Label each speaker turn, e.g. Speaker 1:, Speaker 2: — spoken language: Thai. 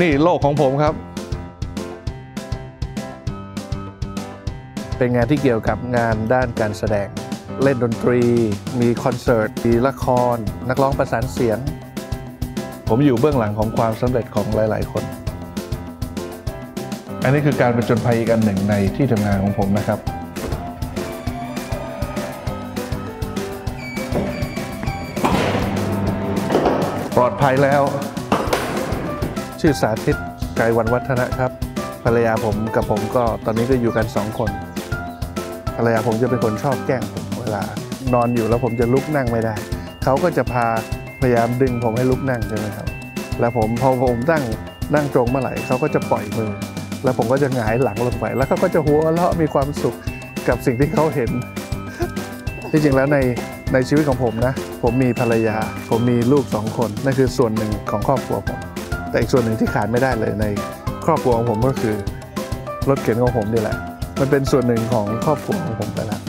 Speaker 1: นี่โลกของผมครับ เป็นงานที่เกี่ยวกับงานด้านการแสดง เล่นดนตรี มีคอนเสิร์ตมีละคร นักร้องประสานเสียง ผมอยู่เบื้องหลังของความสำเร็จของหลาย ๆ คน อันนี้คือการประจนภัยอีกอันหนึ่งในที่ทำงานของผมนะครับปลอดภัยแล้ว ชื่อสาธิตไกรวันวัฒนะครับ ภรรยาผมกับผมก็ตอนนี้ก็อยู่กันสองคน ภรรยาผมจะเป็นคนชอบแกล้งผมเวลานอนอยู่แล้วผมจะลุกนั่งไม่ได้ เขาก็จะพาพยายามดึงผมให้ลุกนั่งใช่ไหมครับ แล้วผมพอผมนั่งนั่งตรงเมื่อไหร่เขาก็จะปล่อยมือ แล้วผมก็จะหงายหลังลงไปแล้วเขาก็จะหัวเราะมีความสุขกับสิ่งที่เขาเห็น ที่จริงแล้วในในชีวิตของผมนะ ผมมีภรรยา ผมมีลูกสองคนนั่นคือส่วนหนึ่งของครอบครัวผม แต่อีกส่วนหนึ่งที่ขาดไม่ได้เลยในครอบครัวของผมก็คือรถเข็นของผมนี่แหละ มันเป็นส่วนหนึ่งของครอบครัวของผมไปแล้ว